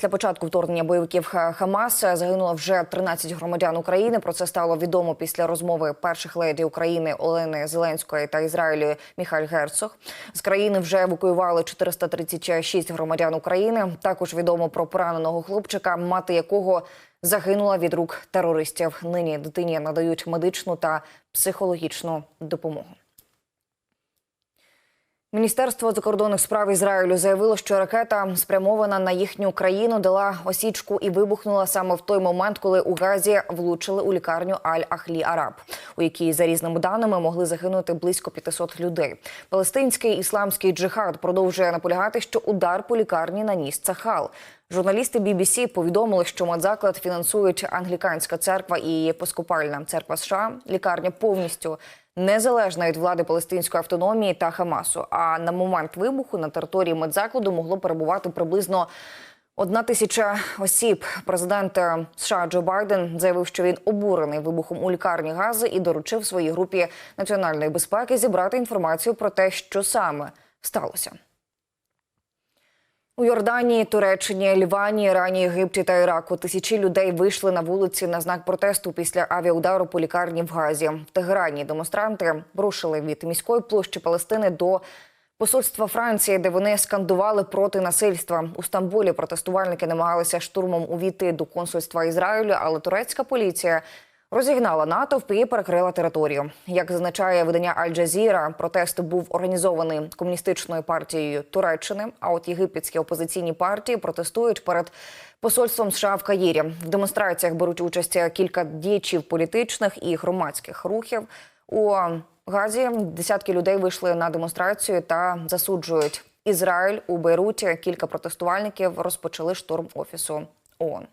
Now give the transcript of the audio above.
Для початку вторгнення бойовиків Хамас загинуло вже 13 громадян України. Про це стало відомо після розмови перших леді України Олени Зеленської та Ізраїлю Міхаль Герцог. З країни вже евакуювали 436 громадян України. Також відомо про пораненого хлопчика, мати якого загинула від рук терористів. Нині дитині надають медичну та психологічну допомогу. Міністерство закордонних справ Ізраїлю заявило, що ракета, спрямована на їхню країну, дала осічку і вибухнула саме в той момент, коли у Газі влучили у лікарню Аль-Ахлі Араб, у якій, за різними даними, могли загинути близько 500 людей. Палестинський ісламський джихад продовжує наполягати, що удар по лікарні наніс Цахал. Журналісти BBC повідомили, що медзаклад фінансують англіканська церква і єпископальна церква США. Лікарня повністю незалежна від влади палестинської автономії та Хамасу. А на момент вибуху на території медзакладу могло перебувати приблизно одна тисяча осіб. Президент е, США Джо Байден заявив, що він обурений вибухом у лікарні Гази і доручив своїй групі національної безпеки зібрати інформацію про те, що саме сталося. У Йорданії, Туреччині, Лівані, Ірані, Єгипті та Іраку тисячі людей вийшли на вулиці на знак протесту після авіаудару по лікарні в Газі. В Тегерані демонстранти рушили від міської площі Палестини до посольства Франції, де вони скандували проти насильства. У Стамбулі протестувальники намагалися штурмом увійти до консульства Ізраїлю, але турецька поліція Розігнала натовп і перекрила територію. Як зазначає видання Аль-Джазіра, протест був організований комуністичною партією Туреччини. А от єгипетські опозиційні партії протестують перед посольством США в Каїрі. В демонстраціях беруть участь кілька діячів політичних і громадських рухів. У Газі десятки людей вийшли на демонстрацію та засуджують Ізраїль у Бейруті. Кілька протестувальників розпочали штурм офісу ООН.